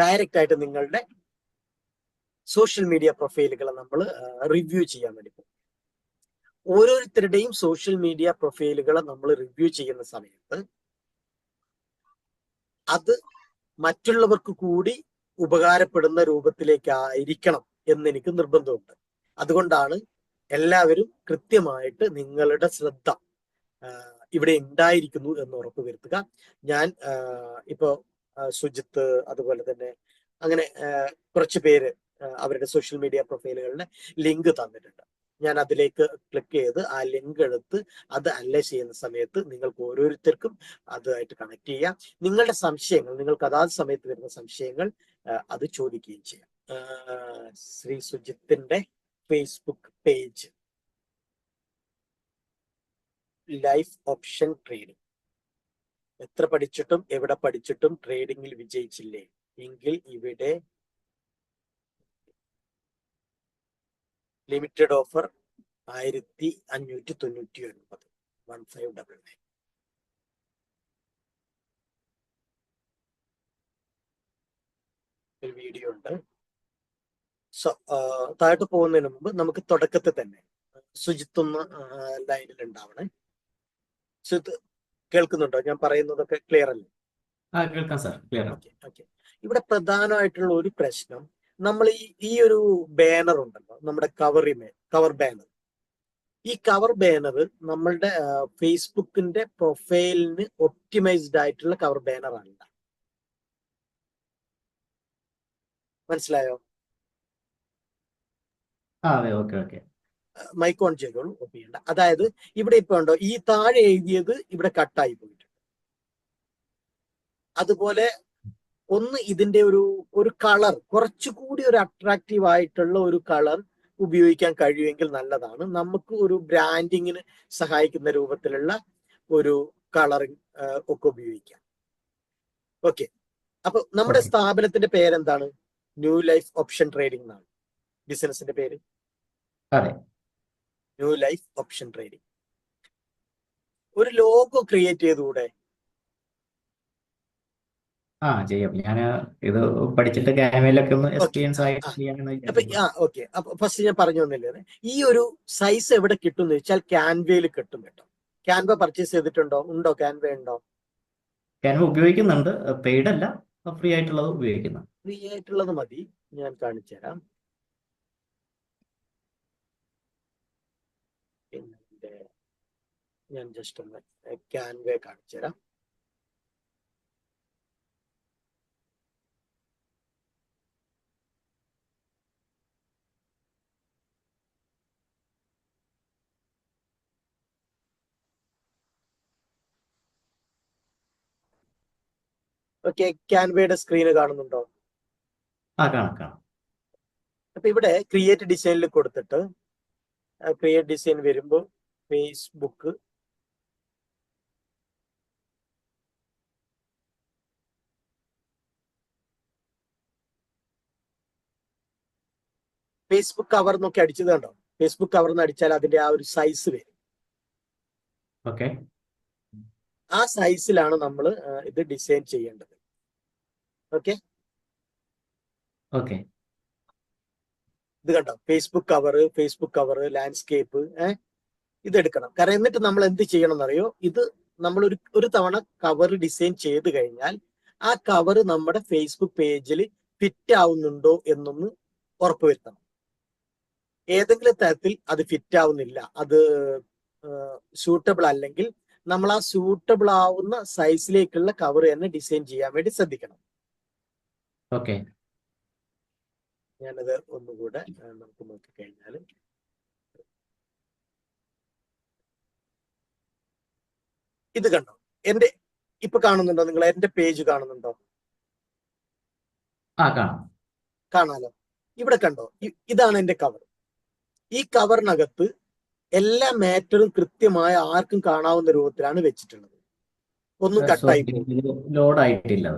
Direct ആയിട്ട് നിങ്ങളുടെ social media പ്രൊഫൈലുകൾ നമ്മൾ റിവ്യൂ ചെയ്യാൻ വേണ്ടി പോകും. ഓരോരുത്തരുടെയും സോഷ്യൽ മീഡിയ പ്രൊഫൈലുകൾ നമ്മൾ റിവ്യൂ ചെയ്യുന്ന സമയത്ത് അത് മറ്റുള്ളവർക്ക് കൂടി ഉപകാരപ്പെടുന്ന രൂപത്തിലേക്കായിരിക്കണം എന്ന് എനിക്ക് നിർബന്ധമുണ്ട്. അതുകൊണ്ടാണ് എല്ലാവരും കൃത്യമായിട്ട് നിങ്ങളുടെ ശ്രദ്ധ ഇവിടെ ഉണ്ടായിരിക്കുന്നു എന്ന് ഉറപ്പുവരുത്തുക. ഞാൻ ഇപ്പോൾ സുജിത്ത് അതുപോലെ തന്നെ അങ്ങനെ കുറച്ച് പേര് അവരുടെ സോഷ്യൽ മീഡിയ പ്രൊഫൈലുകളുടെ ലിങ്ക് തന്നിട്ടുണ്ട്. ഞാൻ അതിലേക്ക് ക്ലിക്ക് ചെയ്ത് ആ ലിങ്ക് എടുത്ത് അത് അനലൈസ് ചെയ്യുന്ന സമയത്ത് നിങ്ങൾക്ക് ഓരോരുത്തർക്കും അതുമായിട്ട് കണക്ട് ചെയ്യാം. നിങ്ങളുടെ സംശയങ്ങൾ നിങ്ങൾക്ക് അതാത് സമയത്ത് വരുന്ന സംശയങ്ങൾ അത് ചോദിക്കുകയും ചെയ്യാം. Shri സുജിത്തിന്റെ Facebook page life option trading എത്ര പഠിച്ചിട്ടും എവിടെ പഠിച്ചിട്ടും ട്രേഡിങ്ങിൽ വിജയിച്ചില്ലേ? എങ്കിൽ ഇവിടെ ലിമിറ്റഡ് ഓഫർ ആയിരത്തി അഞ്ഞൂറ്റി തൊണ്ണൂറ്റി ഒൻപത് വൺ ഫൈവ് ഡബിൾ നയൻ ഒരു വീഡിയോ ഉണ്ട്. സോ താഴോട്ട് പോകുന്നതിന് മുമ്പ് നമുക്ക് തുടക്കത്തിൽ തന്നെ ഒന്ന് ലൈനിൽ ഉണ്ടാവണേ. കേൾക്കുന്നുണ്ടോ? ഞാൻ പറയുന്നതൊക്കെ ക്ലിയർ അല്ലേ? കേൾക്കാം സാർ ക്ലിയർ ഓക്കെ ഇവിടെ പ്രധാനമായിട്ടുള്ള ഒരു പ്രശ്നം നമ്മൾ ഈ ഈ ഒരു ബാനർ ഉണ്ടല്ലോ നമ്മുടെ കവർ കവറിമേ കവർ ബാനർ ഈ കവർ ബാനർ നമ്മളുടെ ഫേസ്ബുക്കിന്റെ പ്രൊഫൈലിന് ഒപ്റ്റിമൈസ്ഡ് ആയിട്ടുള്ള കവർ ബാനർ അല്ല മനസ്സിലായോ? ആ അതെ ഓക്കെ ഓക്കെ മൈക്ക് ഓൺ ചെയ്തോളൂ ഓഫ് ചെയ്യണ്ട അതായത് ഇവിടെ ഇപ്പൊ ഉണ്ടോ ഈ താഴെ എഴുതിയത് ഇവിടെ കട്ടായി പോയിട്ടുണ്ട്. അതുപോലെ ഒന്ന് ഇതിന്റെ ഒരു ഒരു കളർ കുറച്ചുകൂടി ഒരു അട്രാക്റ്റീവ് ആയിട്ടുള്ള ഒരു കളർ ഉപയോഗിക്കാൻ കഴിയുമെങ്കിൽ നല്ലതാണ്. നമുക്ക് ഒരു ബ്രാൻഡിങ്ങിന് സഹായിക്കുന്ന രൂപത്തിലുള്ള ഒരു കളറിങ് ഒക്കെ ഉപയോഗിക്കാം. ഓക്കെ. അപ്പൊ നമ്മുടെ. സ്ഥാപനത്തിന്റെ പേരെന്താണ്? ന്യൂ ലൈഫ് ഓപ്ഷൻ ട്രേഡിംഗ് എന്നാണ്. ബിസിനസിന്റെ പേര്. അതെ. ന്യൂ ലൈഫ് ഓപ്ഷൻ ട്രേഡിംഗ് ഒരു ലോഗോ ക്രിയേറ്റ് ചെയ്തുകൂടെ? ആ ചെയ്യാം. ഞാൻ ഇത് പഠിച്ചിട്ട് ക്യാമയിലൊക്കെ ഒന്ന് എക്സ്പീരിയൻസ് ആയിട്ട് ആ. ചെയ്യാമെന്ന് അപ്പൊ വിചാരിക്കുന്നു. ആ ഓക്കെ അപ്പൊ ഫസ്റ്റ് ഞാൻ പറഞ്ഞു തന്നില്ലേ ഈ ഒരു സൈസ് എവിടെ കിട്ടും എന്ന് വെച്ചാൽ ക്യാൻവയിൽ കിട്ടും കേട്ടോ. ക്യാൻവ പർച്ചേസ് ചെയ്തിട്ടുണ്ടോ? ഉണ്ടോ? ക്യാൻവ ഉണ്ടോ? ക്യാൻവ ഉപയോഗിക്കുന്നുണ്ട്. പെയ്ഡ് അല്ല. ഫ്രീ ആയിട്ടുള്ളത് ഉപയോഗിക്കുന്നു. ഫ്രീ ആയിട്ടുള്ളത് മതി. ഞാൻ കാണിച്ചു തരാം പിന്നെ ഞാൻ ജസ്റ്റ് ഒന്ന് ക്യാൻവേ കാണിച്ചു തരാം. ഓക്കെ ക്യാൻവയുടെ സ്ക്രീന് കാണുന്നുണ്ടോ? അപ്പൊ ഇവിടെ ക്രിയേറ്റ് ഡിസൈനിൽ കൊടുത്തിട്ട് ക്രിയേറ്റ് ഡിസൈൻ വരുമ്പോൾ ഫേസ്ബുക്ക് ഫേസ്ബുക്ക് കവർ എന്നൊക്കെ അടിച്ചത് കണ്ടോ? ഫേസ്ബുക്ക് കവർ എന്ന് അടിച്ചാൽ അതിന്റെ ആ ഒരു സൈസ് വരും. ഓക്കെ ആ സൈസിലാണ് നമ്മൾ ഇത് ഡിസൈൻ ചെയ്യേണ്ടത്. ഓക്കെ ഓക്കെ ഇത് കണ്ടോ? Facebook cover Facebook cover landscape ഏഹ് ഇത് എടുക്കണം കാരണം എന്നിട്ട് നമ്മൾ എന്ത് ചെയ്യണം എന്നറിയോ? ഇത് നമ്മൾ ഒരു ഒരു തവണ കവർ ഡിസൈൻ ചെയ്ത് കഴിഞ്ഞാൽ ആ കവർ നമ്മുടെ ഫേസ്ബുക്ക് പേജിൽ ഫിറ്റ് ആവുന്നുണ്ടോ എന്നൊന്ന് ഉറപ്പുവരുത്തണം ഏതെങ്കിലും തരത്തിൽ അത് ഫിറ്റ് ആവുന്നില്ല അത് സൂട്ടബിൾ അല്ലെങ്കിൽ നമ്മൾ ആ സൂട്ടബിൾ ആവുന്ന സൈസിലേക്കുള്ള കവർ തന്നെ ഡിസൈൻ ചെയ്യാൻ വേണ്ടി ശ്രദ്ധിക്കണം. ഓക്കെ ഞാനത് ഒന്നുകൂടെ നമുക്ക് നോക്കിക്കഴിഞ്ഞാൽ ഇത് കണ്ടോ? എന്റെ ഇപ്പൊ കാണുന്നുണ്ടോ നിങ്ങൾ? എന്റെ പേജ് കാണുന്നുണ്ടോ? കാണാലോ? ഇവിടെ കണ്ടോ? ഇതാണ് എന്റെ കവർ ഈ കവറിനകത്ത് എല്ലാ മാറ്ററും കൃത്യമായ ആർക്കും കാണാവുന്ന രൂപത്തിലാണ് വെച്ചിട്ടുള്ളത്. ഒന്നും കട്ടായി ലോഡ് ആയിട്ടില്ല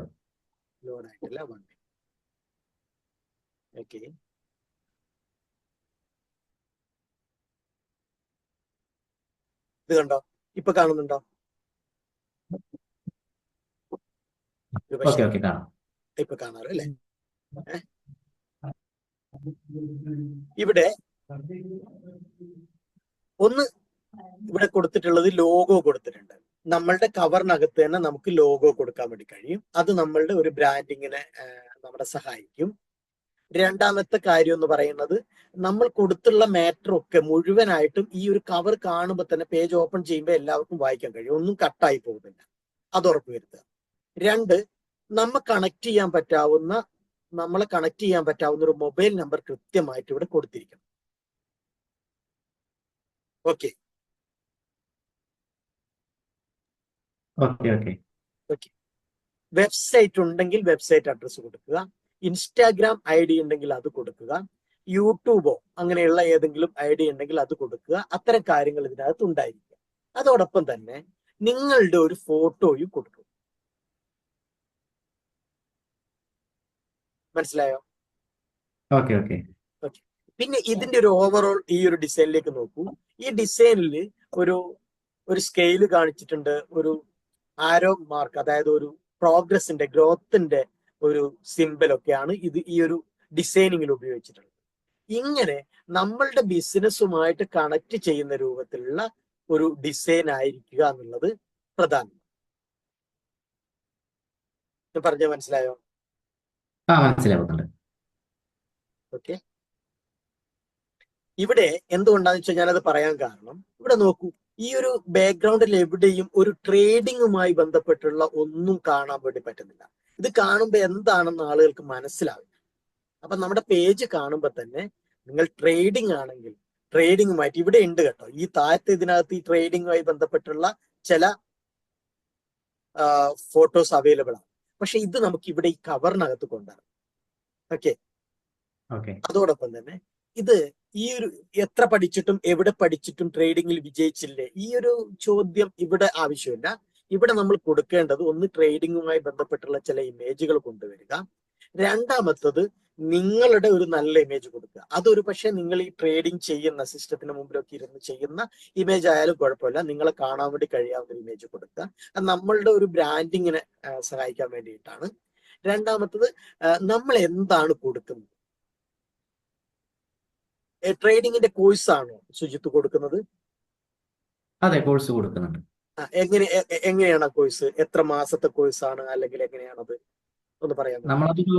ലോഡ് ആയിട്ടില്ല വണ്ടി ഓക്കെ ഇത് കണ്ടോ? ഇപ്പൊ കാണുന്നുണ്ടോ? ഇപ്പൊ കാണാറ് അല്ലേ? ഇവിടെ ഒന്ന് ഇവിടെ കൊടുത്തിട്ടുള്ളത് ലോഗോ കൊടുത്തിട്ടുണ്ട്. നമ്മളുടെ കവറിനകത്ത് തന്നെ നമുക്ക് ലോഗോ കൊടുക്കാൻ വേണ്ടി കഴിയും. അത് നമ്മളുടെ ഒരു ബ്രാൻഡിങ്ങിനെ നമ്മളെ സഹായിക്കും. രണ്ടാമത്തെ കാര്യം എന്ന് പറയുന്നത് നമ്മൾ കൊടുത്തുള്ള മാറ്റർ ഒക്കെ മുഴുവനായിട്ടും ഈ ഒരു കവർ കാണുമ്പോൾ തന്നെ പേജ് ഓപ്പൺ ചെയ്യുമ്പോൾ എല്ലാവർക്കും വായിക്കാൻ കഴിയും. ഒന്നും കട്ടായി പോകുന്നില്ല. അത് ഉറപ്പുവരുത്തുക രണ്ട് നമ്മ കണക്ട് ചെയ്യാൻ പറ്റാവുന്ന നമ്മളെ കണക്ട് ചെയ്യാൻ പറ്റാവുന്ന ഒരു മൊബൈൽ നമ്പർ കൃത്യമായിട്ട് ഇവിടെ കൊടുത്തിരിക്കണം. ഓക്കെ ഓക്കെ ഓക്കെ വെബ്സൈറ്റ് ഉണ്ടെങ്കിൽ വെബ്സൈറ്റ് അഡ്രസ്സ് കൊടുക്കുക. ഇൻസ്റ്റാഗ്രാം ഐ ഡി ഉണ്ടെങ്കിൽ അത് കൊടുക്കുക. യൂട്യൂബോ അങ്ങനെയുള്ള ഏതെങ്കിലും ഐ ഡി ഉണ്ടെങ്കിൽ അത് കൊടുക്കുക. അത്തരം കാര്യങ്ങൾ ഇതിനകത്ത് ഉണ്ടായിരിക്കുക അതോടൊപ്പം തന്നെ നിങ്ങളുടെ ഒരു ഫോട്ടോയും കൊടുക്കുക മനസ്സിലായോ? ഓക്കെ ഓക്കെ ഓക്കെ പിന്നെ ഇതിന്റെ ഒരു ഓവറോൾ ഈ ഒരു ഡിസൈനിലേക്ക് നോക്കൂ. ഈ ഡിസൈനിൽ ഒരു ഒരു സ്കെയിൽ കാണിച്ചിട്ടുണ്ട്. ഒരു ആരോ മാർക്ക് അതായത് ഒരു പ്രോഗ്രസിന്റെ ഗ്രോത്തിന്റെ ഒരു സിമ്പലൊക്കെയാണ് ഇത് ഈ ഒരു ഡിസൈനിങ്ങിൽ ഉപയോഗിച്ചിട്ടുള്ളത്. ഇങ്ങനെ നമ്മളുടെ ബിസിനസ്സുമായിട്ട് കണക്ട് ചെയ്യുന്ന രൂപത്തിലുള്ള ഒരു ഡിസൈൻ ആയിരിക്കുക എന്നുള്ളത് പ്രധാനം. പറഞ്ഞ മനസ്സിലായോ? ആ മനസ്സിലാവുന്നുണ്ട് ഓക്കെ ഇവിടെ എന്തുകൊണ്ടാന്ന് വെച്ചാൽ ഞാനത് പറയാൻ കാരണം ഇവിടെ നോക്കൂ ഈ ഒരു ബാക്ക്ഗ്രൗണ്ടിൽ എവിടെയും ഒരു ട്രേഡിങ്ങുമായി ബന്ധപ്പെട്ടുള്ള ഒന്നും കാണാൻ വേണ്ടി പറ്റുന്നില്ല. ഇത് കാണുമ്പോൾ എന്താണെന്ന് ആളുകൾക്ക് മനസ്സിലാവില്ല. അപ്പൊ നമ്മുടെ പേജ് കാണുമ്പോൾ തന്നെ നിങ്ങൾ ട്രേഡിംഗ് ആണെങ്കിൽ ട്രേഡിങ്ങുമായിട്ട് ഇവിടെ ഉണ്ട് കേട്ടോ. ഈ താഴത്തെ ഇതിനകത്ത് ഈ ട്രേഡിങ്ങുമായി ബന്ധപ്പെട്ടുള്ള ചില ഫോട്ടോസ് അവൈലബിൾ ആണ്. പക്ഷെ ഇത് നമുക്ക് ഇവിടെ ഈ കവറിനകത്ത് കൊണ്ടുവരണം. ഓക്കെ ഓക്കെ അതോടൊപ്പം തന്നെ ഇത് ഈ ഒരു എത്ര പഠിച്ചിട്ടും എവിടെ പഠിച്ചിട്ടും ട്രേഡിങ്ങിൽ വിജയിച്ചില്ലേ? ഈ ഒരു ചോദ്യം ഇവിടെ ആവശ്യമില്ല. ഇവിടെ നമ്മൾ കൊടുക്കേണ്ടത് ഒന്ന് ട്രേഡിങ്ങുമായി ബന്ധപ്പെട്ടുള്ള ചില ഇമേജുകൾ കൊണ്ടുവരിക. രണ്ടാമത്തത് നിങ്ങളുടെ ഒരു നല്ല ഇമേജ് കൊടുക്കുക. അതൊരു പക്ഷേ നിങ്ങൾ ഈ ട്രേഡിംഗ് ചെയ്യുന്ന സിസ്റ്റത്തിന് മുമ്പിലൊക്കെ ഇരുന്ന് ചെയ്യുന്ന ഇമേജ് ആയാലും കുഴപ്പമില്ല. നിങ്ങളെ കാണാൻ വേണ്ടി കഴിയാവുന്ന ഒരു ഇമേജ് കൊടുക്കുക. അത് നമ്മളുടെ ഒരു ബ്രാൻഡിങ്ങിനെ സഹായിക്കാൻ വേണ്ടിയിട്ടാണ്. രണ്ടാമത്തത് നമ്മൾ എന്താണ് കൊടുക്കുന്നത്? ട്രേഡിങ്ങിന്റെ കോഴ്സ് ആണോ ശുചിത്വ കൊടുക്കുന്നത്? അതെ കോഴ്സ് കൊടുക്കുന്നുണ്ട്. എങ്ങനെ എങ്ങനെയാണ് കോഴ്സ്? എത്ര മാസത്തെ കോഴ്സ് ആണ് അല്ലെങ്കിൽ എങ്ങനെയാണത്? ഒന്ന് പറയാം നമ്മളതൊരു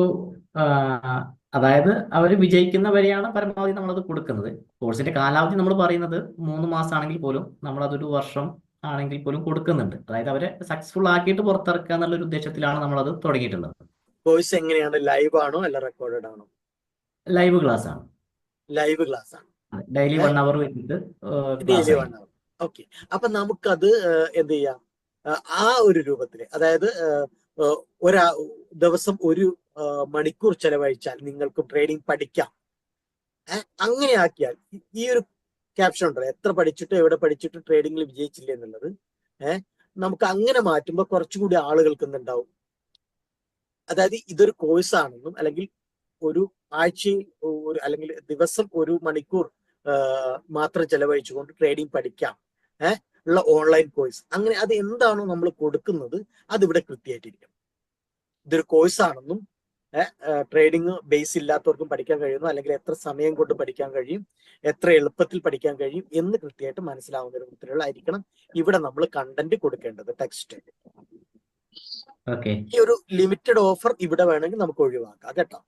അതായത് അവർ വിജയിക്കുന്നവരെയാണ് പരമാവധി നമ്മളത് കൊടുക്കുന്നത്. കോഴ്സിന്റെ കാലാവധി നമ്മൾ പറയുന്നത് മൂന്ന് മാസമാണെങ്കിൽ പോലും നമ്മളതൊരു വർഷം ആണെങ്കിൽ പോലും കൊടുക്കുന്നുണ്ട്. അതായത് അവരെ സക്സസ്ഫുൾ ആക്കിയിട്ട് പുറത്തിറക്കുക എന്നുള്ള ഒരു ഉദ്ദേശത്തിലാണ് നമ്മളത് തുടങ്ങിയിട്ടുള്ളത്. കോഴ്സ് എങ്ങനെയാണ്? ലൈവ് ആണോ അല്ല റെക്കോർഡഡ് ആണോ? ലൈവ് ക്ലാസ് ആണ് ലൈവ് ക്ലാസ് ആണ്. ഡെയിലി വൺ അവർ വെച്ചിട്ട് ഡെയിലി വൺ അവർ ഓക്കെ അപ്പൊ നമുക്കത് എന്ത് ചെയ്യാം? ആ, ഒരു രൂപത്തിൽ അതായത് ഒരാ ദിവസം ഒരു മണിക്കൂർ ചെലവഴിച്ചാൽ നിങ്ങൾക്ക് ട്രേഡിംഗ് പഠിക്കാം. അങ്ങനെ ആക്കിയാൽ ഈ- ഒരു ക്യാപ്ഷൻ ഉണ്ടല്ലോ എത്ര പഠിച്ചിട്ടും എവിടെ പഠിച്ചിട്ടും ട്രേഡിംഗിൽ വിജയിച്ചില്ല എന്നുള്ളത് ഏഹ് നമുക്ക് അങ്ങനെ മാറ്റുമ്പോൾ കുറച്ചുകൂടി ആളുകൾക്ക് ഉണ്ടാവും അതായത് ഇതൊരു കോഴ്സ് ആണെന്നും അല്ലെങ്കിൽ ഒരു ആഴ്ച ഒരു അല്ലെങ്കിൽ ദിവസം ഒരു മണിക്കൂർ മാത്രം ചെലവഴിച്ചുകൊണ്ട് ട്രേഡിംഗ് പഠിക്കാം. ഏഹ് ഉള്ള ഓൺലൈൻ കോഴ്സ് അങ്ങനെ അത് എന്താണോ നമ്മൾ കൊടുക്കുന്നത് അതിവിടെ കൃത്യമായിട്ടിരിക്കും. ഇതൊരു കോഴ്സ് ആണെന്നും ട്രേഡിംഗ് ബേസ് ഇല്ലാത്തവർക്കും പഠിക്കാൻ കഴിയുന്നു അല്ലെങ്കിൽ എത്ര സമയം കൊണ്ട് പഠിക്കാൻ കഴിയും എത്ര എളുപ്പത്തിൽ പഠിക്കാൻ കഴിയും എന്ന് കൃത്യമായിട്ട് മനസ്സിലാവുന്ന രൂപത്തിലുള്ള ആയിരിക്കണം ഇവിടെ നമ്മൾ കണ്ടന്റ് കൊടുക്കേണ്ടത് ടെക്സ്റ്റ് ഈ ഒരു ലിമിറ്റഡ് ഓഫർ ഇവിടെ വേണമെങ്കിൽ നമുക്ക് ഒഴിവാക്കാം കേട്ടോ.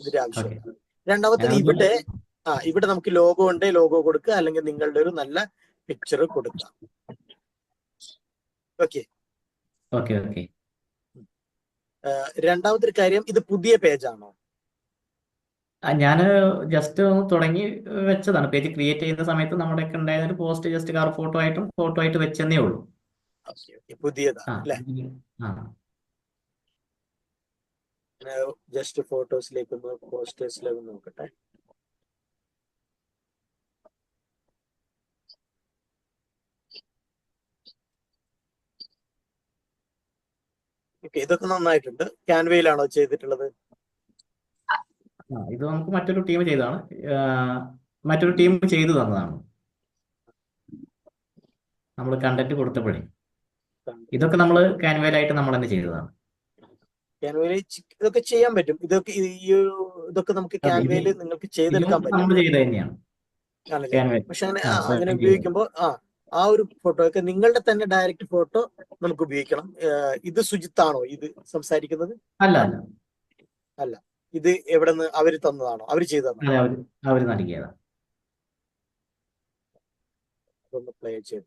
ഇതിന്റെ ആവശ്യമില്ല രണ്ടാമത്തത് ഇവിടെ ആ ഇവിടെ നമുക്ക് ലോഗോ ഉണ്ട് ലോഗോ കൊടുക്കുക അല്ലെങ്കിൽ നിങ്ങളുടെ ഒരു നല്ല പിക്ചർ കൊടുക്കാം. ഓക്കെ. Okay okay. രണ്ടാമത്തെ കാര്യം ഇത് പുതിയ പേജാണോ? ഞാൻ ജസ്റ്റ് ഒന്ന് തുടങ്ങി വെച്ചതാണ്. പേജ് ക്രിയേറ്റ് ചെയ്യുന്ന സമയത്ത് നമ്മുടെ ഉണ്ടായിരുന്ന ഒരു പോസ്റ്റ് ജസ്റ്റ് കാർ ഫോട്ടോ ആയിട്ടും ഫോട്ടോ ആയിട്ട് വെച്ചെന്നേ ഉള്ളൂ. പുതിയതാണ് അല്ലേ? ആ. ജസ്റ്റ് ഫോട്ടോസിലേക്ക് ഒന്ന് പോസ്റ്റേഴ്സിലേക്ക് നോക്കട്ടെ. ഓക്കെ ഇതൊക്കെ നന്നായിട്ടുണ്ട്. ക്യാൻവയിലാണോ ചെയ്തിട്ടുള്ളത്? ഇത് നമുക്ക് മറ്റൊരു ടീം ചെയ്തതാണ്. മറ്റൊരു ടീം ചെയ്തു തന്നതാണ്. നമ്മൾ കണ്ടന്റ് കൊടുത്തപ്പോഴേ. ഇതൊക്കെ നമ്മൾ കാൻവയിലായിട്ട് നമ്മൾ തന്നെ ചെയ്തതാണ്. ക്യാൻവയിൽ ഇതൊക്കെ ചെയ്യാൻ പറ്റും. ഇതൊക്കെ ഈ ഇതൊക്കെ നമുക്ക് ക്യാൻവയിൽ നിങ്ങൾക്ക് ചെയ്തെടുക്കാൻ പറ്റും. പക്ഷെ അങ്ങനെ അങ്ങനെ ഉപയോഗിക്കുമ്പോ ഉപയോഗിക്കുമ്പോൾ ആ ആ ഒരു ഫോട്ടോ ഒക്കെ നിങ്ങളുടെ തന്നെ ഡയറക്റ്റ് ഫോട്ടോ നമുക്ക് ഉപയോഗിക്കണം. ഇത് സുജിത്താണോ ഇത് സംസാരിക്കുന്നത്? അല്ല അല്ല. ഇത് എവിടെ നിന്ന് അവർ തന്നതാണോ? അവർ ചെയ്തതാണോ? നൽകിയതാണ് അതൊന്ന് പ്ലേ ചെയ്ത്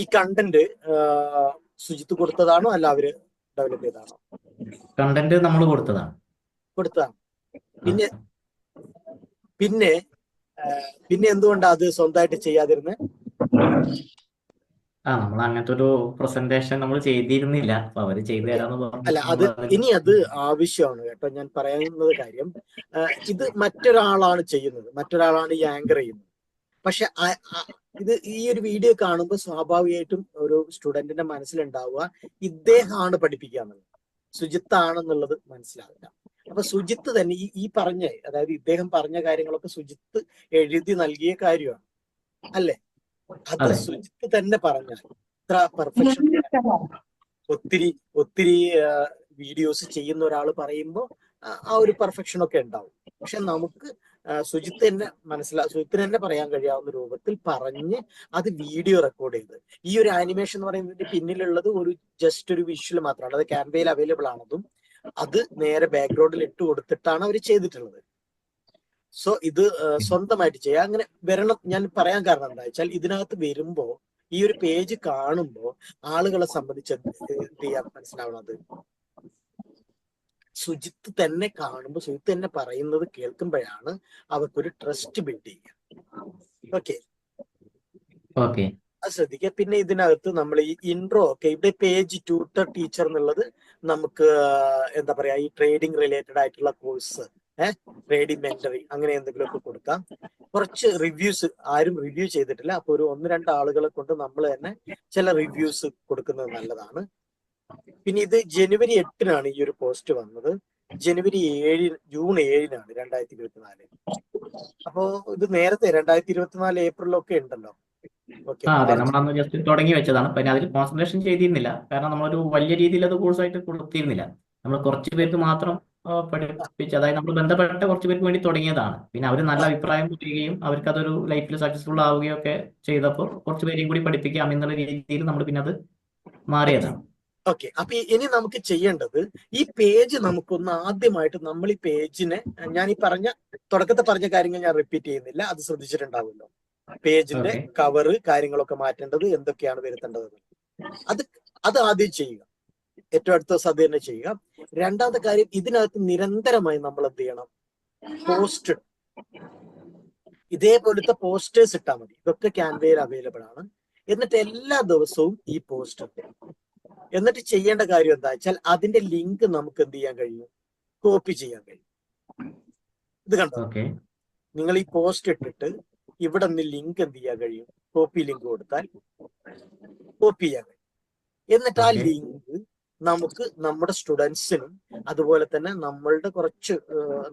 ഈ കണ്ടന്റ് സുജിത്ത് കൊടുത്തതാണോ അല്ല അവർ ഡെവലപ്പ് ചെയ്തതാണോ? കണ്ടന്റ് നമ്മൾ കൊടുത്തതാണ്. കൊടുത്തതാണ്. പിന്നെ പിന്നെ പിന്നെ എന്തുകൊണ്ടാണ് അത് സ്വന്തമായിട്ട് ചെയ്യാതിരുന്നത് ആ നമ്മൾ അങ്ങനത്തെ ഒരു പ്രസന്റേഷൻ നമ്മൾ ചെയ്തിരുന്നില്ല. അപ്പൊ അവർ ചെയ്തു തരാന്ന് പറഞ്ഞു അല്ല അത് ഇനി അത് ആവശ്യമാണ് കേട്ടോ. ഞാൻ പറയുന്നത് കാര്യം ഇത് മറ്റൊരാളാണ് ചെയ്യുന്നത്. മറ്റൊരാളാണ് ഈ ആങ്കർ ചെയ്യുന്നത്. പക്ഷെ ഇത് ഈ ഒരു വീഡിയോ കാണുമ്പോൾ സ്വാഭാവികമായിട്ടും ഒരു സ്റ്റുഡന്റിന്റെ മനസ്സിലുണ്ടാവുക ഇദ്ദേഹമാണ് പഠിപ്പിക്കുക എന്നുള്ളത്. സുജിത്താണെന്നുള്ളത് മനസ്സിലാവില്ല. അപ്പൊ സുജിത്ത് തന്നെ ഈ ഈ പറഞ്ഞ അതായത് ഇദ്ദേഹം പറഞ്ഞ കാര്യങ്ങളൊക്കെ സുജിത്ത് എഴുതി നൽകിയ കാര്യമാണ്. അല്ലേ? അത്. സുജിത്ത് തന്നെ പറഞ്ഞ ഇത്ര പെർഫെക്ഷൻ ഒത്തിരി ഒത്തിരി വീഡിയോസ് ചെയ്യുന്ന ഒരാൾ പറയുമ്പോൾ ആ ഒരു പെർഫെക്ഷൻ ഒക്കെ ഉണ്ടാവും. പക്ഷെ നമുക്ക് സുജിത്ത് തന്നെ മനസ്സിലാ സുജിത്തിന് തന്നെ പറയാൻ കഴിയാവുന്ന രൂപത്തിൽ പറഞ്ഞ് അത് വീഡിയോ റെക്കോർഡ് ചെയ്ത്. ഈ ഒരു ആനിമേഷൻ എന്ന് പറയുന്നതിന്റെ പിന്നിലുള്ളത് ഒരു ജസ്റ്റ് ഒരു വിഷ്വൽ മാത്രമാണ്. അത് ക്യാൻവയിൽ അവൈലബിൾ ആണതും അത് നേരെ ബാക്ക്ഗ്രൗണ്ടിൽ ഇട്ട് കൊടുത്തിട്ടാണ് അവർ ചെയ്തിട്ടുള്ളത്. സോ ഇത് സ്വന്തമായിട്ട് ചെയ്യാം. അങ്ങനെ വരണം ഞാൻ പറയാൻ കാരണം എന്താ വെച്ചാൽ ഇതിനകത്ത് വരുമ്പോ ഈ ഒരു പേജ് കാണുമ്പോൾ ആളുകളെ സംബന്ധിച്ച് എന്ത് ചെയ്യാൻ മനസ്സിലാവണത്? സുജിത്ത് തന്നെ കാണുമ്പോൾ സുജിത്ത് തന്നെ പറയുന്നത് കേൾക്കുമ്പോഴാണ് അവർക്കൊരു ട്രസ്റ്റ് ബിൽഡ് ചെയ്യുക. ഓക്കെ ഓക്കെ അത് ശ്രദ്ധിക്കുക. പിന്നെ ഇതിനകത്ത് നമ്മൾ ഈ ഇൻട്രോ ഒക്കെ ഇവിടെ പേജ് ട്യൂട്ടർ ടീച്ചർ എന്നുള്ളത് നമുക്ക് എന്താ പറയാ ഈ ട്രേഡിംഗ് റിലേറ്റഡ് ആയിട്ടുള്ള കോഴ്സ് ഏഹ് ട്രേഡിംഗ് മെന്ററി അങ്ങനെ എന്തെങ്കിലും ഒക്കെ കൊടുക്കാം. കുറച്ച് റിവ്യൂസ് ആരും റിവ്യൂ ചെയ്തിട്ടില്ല. അപ്പൊ ഒരു ഒന്ന് രണ്ട് ആളുകളെ കൊണ്ട് നമ്മൾ തന്നെ ചില റിവ്യൂസ് കൊടുക്കുന്നത് നല്ലതാണ്. പിന്നെ ഇത് ജനുവരി എട്ടിനാണ് ഈ ഒരു പോസ്റ്റ് വന്നത്. ജനുവരി ഏഴിന് ജൂൺ ഏഴിനാണ് രണ്ടായിരത്തി ഇരുപത്തിനാല് അപ്പോ ഇത് നേരത്തെ രണ്ടായിരത്തി ഇരുപത്തിനാല് ഏപ്രിലൊക്കെ ഉണ്ടല്ലോ. അതെ. നമ്മൾ അന്ന് ജസ്റ്റ് തുടങ്ങി വെച്ചതാണ്. പിന്നെ അതിൽ കോൺസെൻട്രേഷൻ ചെയ്തിരുന്നില്ല. കാരണം നമ്മളൊരു വലിയ രീതിയിൽ അത് കോഴ്സായിട്ട് കൊടുത്തിരുന്നില്ല. നമ്മൾ കുറച്ച് പേർക്ക് മാത്രം പഠിപ്പിച്ച് അതായത് നമ്മൾ ബന്ധപ്പെട്ട കുറച്ച് പേർക്ക് വേണ്ടി തുടങ്ങിയതാണ്. പിന്നെ അവർ നല്ല അഭിപ്രായം പറയുകയും അവർക്ക് അതൊരു ലൈഫിൽ സക്സസ്ഫുൾ ആവുകയും ഒക്കെ ചെയ്തപ്പോൾ കുറച്ച് പേരെയും കൂടി പഠിപ്പിക്കാം എന്നുള്ള രീതിയിൽ നമ്മൾ പിന്നെ അത് മാറിയതാണ്. ഓക്കെ അപ്പൊ ഇനി നമുക്ക് ചെയ്യേണ്ടത് ഈ പേജ് നമുക്കൊന്ന് ആദ്യമായിട്ട് നമ്മൾ ഈ പേജിനെ ഞാൻ ഈ പറഞ്ഞ തുടക്കത്തെ പറഞ്ഞ കാര്യങ്ങൾ ഞാൻ റിപ്പീറ്റ് ചെയ്യുന്നില്ല അത് ശ്രദ്ധിച്ചിട്ടുണ്ടാവുമല്ലോ. പേജിന്റെ. കവറ് കാര്യങ്ങളൊക്കെ മാറ്റേണ്ടത് എന്തൊക്കെയാണ് വരുത്തേണ്ടത്? അത് അത് ആദ്യം ചെയ്യുക. ഏറ്റവും അടുത്ത ദിവസം അത് തന്നെ ചെയ്യുക. രണ്ടാമത്തെ കാര്യം ഇതിനകത്ത് നിരന്തരമായി നമ്മൾ എന്ത് ചെയ്യണം? പോസ്റ്റ് ഇതേപോലത്തെ പോസ്റ്റേഴ്സ് ഇട്ടാൽ മതി. ഇതൊക്കെ ക്യാൻവയിൽ അവൈലബിൾ ആണ്. എന്നിട്ട് എല്ലാ ദിവസവും ഈ പോസ്റ്റ് എന്നിട്ട് ചെയ്യേണ്ട കാര്യം എന്താ വെച്ചാൽ അതിന്റെ ലിങ്ക് നമുക്ക് എന്ത് ചെയ്യാൻ കഴിയും? കോപ്പി ചെയ്യാൻ കഴിയും. ഇത് കണ്ടോ? നിങ്ങൾ ഈ പോസ്റ്റ് ഇട്ടിട്ട് ഇവിടെ നിന്ന് ലിങ്ക് എന്ത് ചെയ്യാൻ കഴിയും? കോപ്പി ലിങ്ക് കൊടുത്താൽ കോപ്പി ചെയ്യാൻ കഴിയും. എന്നിട്ട് ആ ലിങ്ക് നമുക്ക് നമ്മുടെ സ്റ്റുഡൻസിനും അതുപോലെ തന്നെ നമ്മളുടെ കുറച്ച്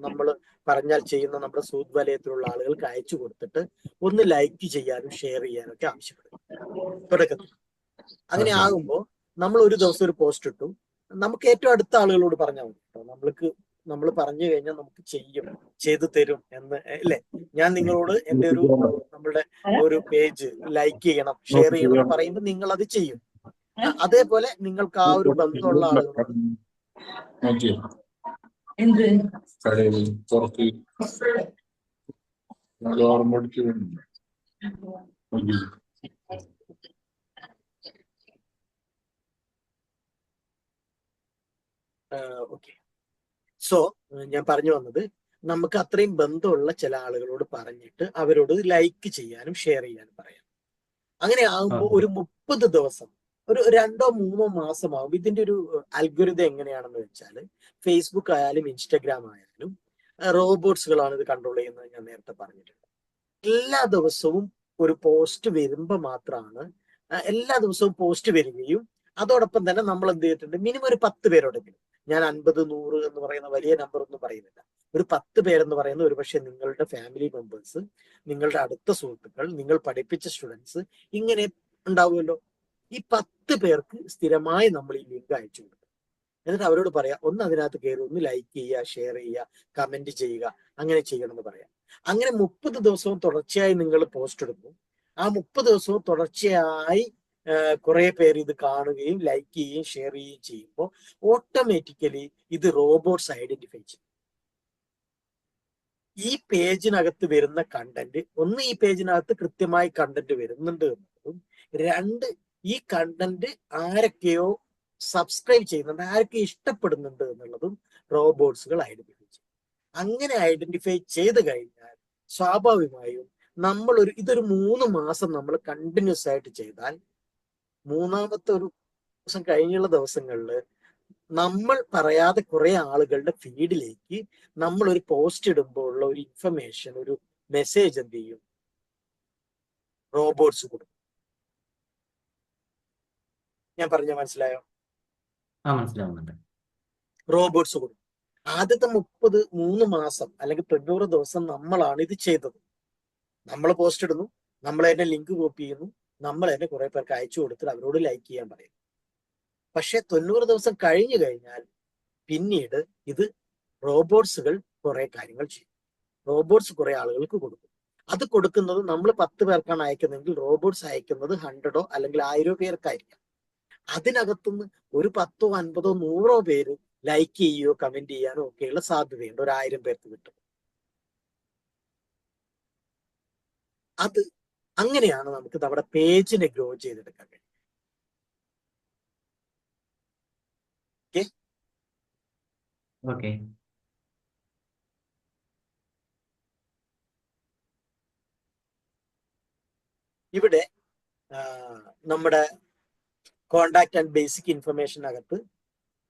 നമ്മൾ പറഞ്ഞാൽ ചെയ്യുന്ന നമ്മുടെ സൂത് വലയത്തിലുള്ള ആളുകൾക്ക് അയച്ചു കൊടുത്തിട്ട് ഒന്ന് ലൈക്ക് ചെയ്യാനും ഷെയർ ചെയ്യാനും ഒക്കെ ആവശ്യപ്പെടും. തുടക്കത്തിൽ. അങ്ങനെ. ആകുമ്പോൾ നമ്മൾ ഒരു ദിവസം ഒരു പോസ്റ്റ് ഇട്ടു. നമുക്ക് ഏറ്റവും അടുത്ത ആളുകളോട് പറഞ്ഞാൽ മതി കേട്ടോ നമ്മൾക്ക് നമ്മൾ പറഞ്ഞു കഴിഞ്ഞാൽ നമുക്ക് ചെയ്യും ചെയ്തു തരും എന്ന് അല്ലെ? ഞാൻ നിങ്ങളോട് എന്റെ ഒരു നമ്മളുടെ ഒരു പേജ് ലൈക്ക് ചെയ്യണം ഷെയർ ചെയ്യണം എന്ന് പറയുമ്പോൾ നിങ്ങൾ അത് ചെയ്യും. അതേപോലെ നിങ്ങൾക്ക് ആ ഒരു ബന്ധമുള്ള ആളുകളോട് എന്ത് കടയിൽ പുറത്ത് ഗവൺമെന്റ് വേണ്ടി ഓക്കെ സോ ഞാൻ പറഞ്ഞു വന്നത് നമുക്ക് അത്രയും ബന്ധമുള്ള ചില ആളുകളോട് പറഞ്ഞിട്ട് അവരോട് ലൈക്ക് ചെയ്യാനും ഷെയർ ചെയ്യാനും പറയാം. അങ്ങനെ ആകുമ്പോൾ ഒരു മുപ്പത് ദിവസം ഒരു രണ്ടോ മൂന്നോ മാസമാകും ഇതിന്റെ ഒരു അൽഗുരുതം എങ്ങനെയാണെന്ന് വെച്ചാൽ ഫേസ്ബുക്ക് ആയാലും ഇൻസ്റ്റഗ്രാം ആയാലും റോബോട്ട്സുകളാണ് ഇത് കൺട്രോൾ ചെയ്യുന്നത് ഞാൻ നേരത്തെ പറഞ്ഞിട്ടുണ്ട്. എല്ലാ ദിവസവും ഒരു പോസ്റ്റ് വരുമ്പോൾ മാത്രമാണ് എല്ലാ ദിവസവും പോസ്റ്റ് വരികയും അതോടൊപ്പം തന്നെ നമ്മൾ എന്ത് ചെയ്തിട്ടുണ്ട്? മിനിമം ഒരു പത്ത് പേരോടെങ്കിലും ഞാൻ അൻപത് നൂറ് എന്ന് പറയുന്ന വലിയ നമ്പർ ഒന്നും പറയുന്നില്ല. ഒരു പത്ത് പേരെന്ന് പറയുന്ന ഒരുപക്ഷെ നിങ്ങളുടെ ഫാമിലി മെമ്പേഴ്സ് നിങ്ങളുടെ അടുത്ത സുഹൃത്തുക്കൾ നിങ്ങൾ പഠിപ്പിച്ച സ്റ്റുഡൻസ് ഇങ്ങനെ ഉണ്ടാവുമല്ലോ. ഈ പത്ത് പേർക്ക് സ്ഥിരമായി നമ്മൾ ഈ ലിങ്ക് അയച്ചു കൊടുക്കും. എന്നിട്ട് അവരോട് പറയാം ഒന്ന് അതിനകത്ത് കയറി ഒന്ന് ലൈക്ക് ചെയ്യുക ഷെയർ ചെയ്യുക കമന്റ് ചെയ്യുക അങ്ങനെ ചെയ്യണമെന്ന് പറയാം. അങ്ങനെ മുപ്പത് ദിവസവും തുടർച്ചയായി നിങ്ങൾ പോസ്റ്റ് ഇടുന്നു. ആ മുപ്പത് ദിവസവും തുടർച്ചയായി കുറെ പേര് ഇത് കാണുകയും ലൈക്ക് ചെയ്യുകയും ഷെയർ ചെയ്യുകയും ചെയ്യുമ്പോൾ ഓട്ടോമാറ്റിക്കലി ഇത് റോബോട്ട്സ് ഐഡന്റിഫൈ ചെയ്യും. ഈ പേജിനകത്ത് വരുന്ന കണ്ടന്റ് ഒന്ന് ഈ പേജിനകത്ത് കൃത്യമായി കണ്ടന്റ് വരുന്നുണ്ട് എന്നുള്ളതും രണ്ട് ഈ കണ്ടന്റ് ആരൊക്കെയോ സബ്സ്ക്രൈബ് ചെയ്യുന്നുണ്ട് ആരൊക്കെ ഇഷ്ടപ്പെടുന്നുണ്ട് എന്നുള്ളതും റോബോട്ട്സുകൾ ഐഡന്റിഫൈ ചെയ്യും. അങ്ങനെ ഐഡന്റിഫൈ ചെയ്ത് കഴിഞ്ഞാൽ സ്വാഭാവികമായും നമ്മൾ ഒരു ഇതൊരു മൂന്ന് മാസം നമ്മൾ കണ്ടിന്യൂസ് ആയിട്ട് ചെയ്താൽ മൂന്നാമത്തെ ഒരു ദിവസം കഴിഞ്ഞുള്ള ദിവസങ്ങളിൽ നമ്മൾ പറയാതെ കുറെ ആളുകളുടെ ഫീഡിലേക്ക് നമ്മൾ ഒരു പോസ്റ്റ് ഇടുമ്പോൾ ഉള്ള ഒരു ഇൻഫർമേഷൻ ഒരു മെസ്സേജ് എന്ത് ചെയ്യും? റോബോട്ട്സ് കൊടുക്കും. ഞാൻ പറഞ്ഞ മനസ്സിലായോ? മനസ്സിലാവുന്നുണ്ട്. റോബോട്ട്സ് കൊടുക്കും. ആദ്യത്തെ മുപ്പത് മൂന്ന് മാസം അല്ലെങ്കിൽ തൊണ്ണൂറ് ദിവസം നമ്മളാണ് ഇത് ചെയ്തത്. നമ്മൾ പോസ്റ്റ് ഇടുന്നു നമ്മൾ അതിന്റെ ലിങ്ക് കോപ്പി ചെയ്യുന്നു നമ്മൾ തന്നെ കുറെ പേർക്ക് അയച്ചു കൊടുത്തിട്ട് അവരോട് ലൈക്ക് ചെയ്യാൻ പറയും. പക്ഷെ തൊണ്ണൂറ് ദിവസം കഴിഞ്ഞു കഴിഞ്ഞാൽ പിന്നീട് ഇത് റോബോട്ട്സുകൾ കുറെ കാര്യങ്ങൾ ചെയ്യും. റോബോട്ട്സ് കുറെ ആളുകൾക്ക് കൊടുക്കും. അത് കൊടുക്കുന്നത് നമ്മൾ പത്ത് പേർക്കാണ് അയക്കുന്നതെങ്കിൽ റോബോട്ട്സ് അയക്കുന്നത് ഹൺഡ്രഡോ അല്ലെങ്കിൽ ആയിരോ പേർക്കായിരിക്കാം. അതിനകത്തുനിന്ന് ഒരു പത്തോ അൻപതോ നൂറോ പേര് ലൈക്ക് ചെയ്യുകയോ കമന്റ് ചെയ്യാനോ ഒക്കെയുള്ള സാധ്യതയുണ്ട്. ഒരു ആയിരം പേർക്ക് കിട്ടും. അത് അങ്ങനെയാണ് നമുക്ക് നമ്മുടെ പേജിനെ ഗ്രോ ചെയ്തെടുക്കാൻ കഴിയും ഓക്കെ ഇവിടെ നമ്മുടെ കോണ്ടാക്ട് ആൻഡ് ബേസിക് ഇൻഫർമേഷൻ അകത്ത്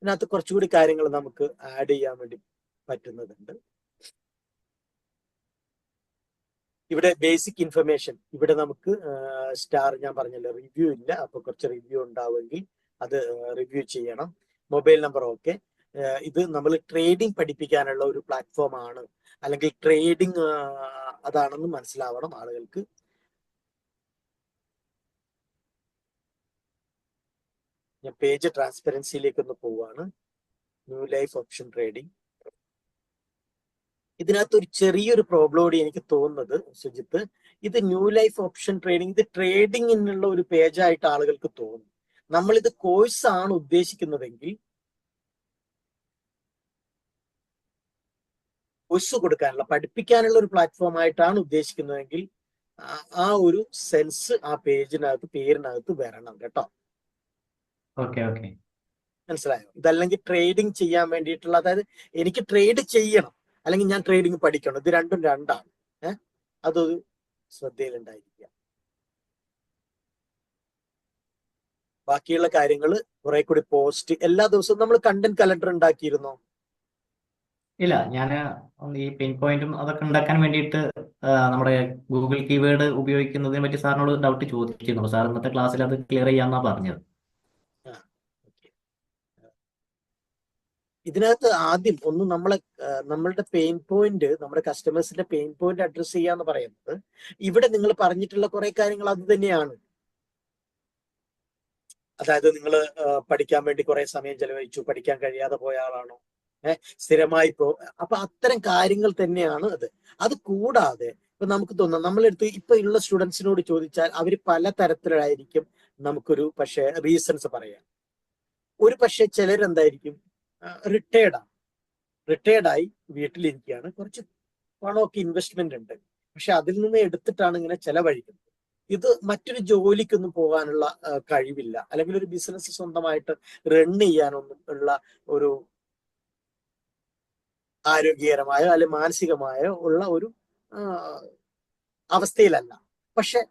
ഇതിനകത്ത് കുറച്ചുകൂടി കാര്യങ്ങൾ നമുക്ക് ആഡ് ചെയ്യാൻ വേണ്ടി പറ്റുന്നതുണ്ട്. ഇവിടെ ബേസിക് ഇൻഫർമേഷൻ ഇവിടെ നമുക്ക് സ്റ്റാർ ഞാൻ പറഞ്ഞല്ലോ റിവ്യൂ ഇല്ല. അപ്പൊ കുറച്ച് റിവ്യൂ ഉണ്ടാവുമെങ്കിൽ അത് റിവ്യൂ ചെയ്യണം. മൊബൈൽ നമ്പർ ഓക്കെ ഇത് നമ്മൾ ട്രേഡിംഗ് പഠിപ്പിക്കാനുള്ള ഒരു പ്ലാറ്റ്ഫോം ആണ്. അല്ലെങ്കിൽ ട്രേഡിംഗ് അതാണെന്ന് മനസ്സിലാവണം ആളുകൾക്ക്. ഞാൻ പേജ് ട്രാൻസ്പെറൻസിയിലേക്ക് ഒന്ന് പോവാണ്. ന്യൂ ലൈഫ് ഓപ്ഷൻ ട്രേഡിംഗ് ഇതിനകത്ത് ഒരു ചെറിയൊരു പ്രോബ്ലം കൂടി എനിക്ക് തോന്നുന്നത് സുജിത്ത്. ഇത് ന്യൂ ലൈഫ് ഓപ്ഷൻ ട്രേഡിംഗ് ഇത് ട്രേഡിങ്ങിനുള്ള ഒരു പേജായിട്ട് ആളുകൾക്ക് തോന്നും. നമ്മൾ ഇത് കോഴ്സ് ആണ് ഉദ്ദേശിക്കുന്നതെങ്കിൽ കോഴ്സ് കൊടുക്കാനുള്ള പഠിപ്പിക്കാനുള്ള ഒരു പ്ലാറ്റ്ഫോം ആയിട്ടാണ് ഉദ്ദേശിക്കുന്നതെങ്കിൽ ആ- ഒരു സെൻസ് ആ പേജിനകത്ത് പേരിനകത്ത് വരണം കേട്ടോ. മനസ്സിലായോ? ഇതല്ലെങ്കിൽ ട്രേഡിംഗ് ചെയ്യാൻ വേണ്ടിയിട്ടുള്ള അതായത് എനിക്ക് ട്രേഡ് ചെയ്യണം. അല്ലെങ്കിൽ ഞാൻ ട്രേഡിംഗ് പഠിക്കണം. ഇത് രണ്ടും രണ്ടാണ്. ഏഹ് അതൊരു ശ്രദ്ധയിലുണ്ടായിരിക്കുക. ബാക്കിയുള്ള കാര്യങ്ങൾ കുറെ കൂടി പോസ്റ്റ് എല്ലാ ദിവസവും നമ്മൾ കണ്ടന്റ് കലണ്ടർ ഉണ്ടാക്കിയിരുന്നോ? ഇല്ല ഞാൻ ഈ പിൻ പോയിന്റും അതൊക്കെ ഉണ്ടാക്കാൻ വേണ്ടിയിട്ട് നമ്മുടെ ഗൂഗിൾ കീവേഡ് ഉപയോഗിക്കുന്നതിനെ പറ്റി സാറിനോട് ഡൗട്ട് ചോദിച്ചിരുന്നു. സാർ ഇന്നത്തെ ക്ലാസ്സിൽ അത് ക്ലിയർ ചെയ്യാന്നാ പറഞ്ഞത്. ഇതിനകത്ത് ആദ്യം ഒന്ന് നമ്മളെ നമ്മളുടെ പെയിൻ പോയിന്റ് നമ്മുടെ കസ്റ്റമേഴ്സിന്റെ പെയിൻ പോയിന്റ് അഡ്രസ് ചെയ്യാന്ന് പറയുന്നത്. ഇവിടെ നിങ്ങൾ പറഞ്ഞിട്ടുള്ള കുറെ കാര്യങ്ങൾ അത് തന്നെയാണ്. അതായത് നിങ്ങൾ പഠിക്കാൻ വേണ്ടി കുറെ സമയം ചെലവഴിച്ചു പഠിക്കാൻ കഴിയാതെ പോയ ആളാണോ? ഏഹ് സ്ഥിരമായി പോ അപ്പൊ അത്തരം കാര്യങ്ങൾ തന്നെയാണ് അത്. അത് കൂടാതെ ഇപ്പൊ നമുക്ക് തോന്നാം നമ്മളെടുത്ത് ഇപ്പൊ ഉള്ള സ്റ്റുഡൻസിനോട് ചോദിച്ചാൽ അവർ പല തരത്തിലായിരിക്കും നമുക്കൊരു പക്ഷെ റീസൺസ് പറയാം ഒരു പക്ഷെ ചിലരെന്തായിരിക്കും? റിട്ടയർഡ് ആണ്. റിട്ടയർഡ് ആയി വീട്ടിലിരിക്കുകയാണ്. കുറച്ച് പണമൊക്കെ ഇൻവെസ്റ്റ്മെന്റ് ഉണ്ട്. പക്ഷെ അതിൽ നിന്ന് എടുത്തിട്ടാണ് ഇങ്ങനെ ചെലവഴിക്കുന്നത്. ഇത് മറ്റൊരു ജോലിക്കൊന്നും പോകാനുള്ള കഴിവില്ല. അല്ലെങ്കിൽ ഒരു ബിസിനസ് സ്വന്തമായിട്ട് റൺ ചെയ്യാനൊന്നും ഉള്ള ഒരു ആരോഗ്യകരമായോ അല്ലെങ്കിൽ മാനസികമായോ ഉള്ള ഒരു അവസ്ഥയിലല്ല. പക്ഷെ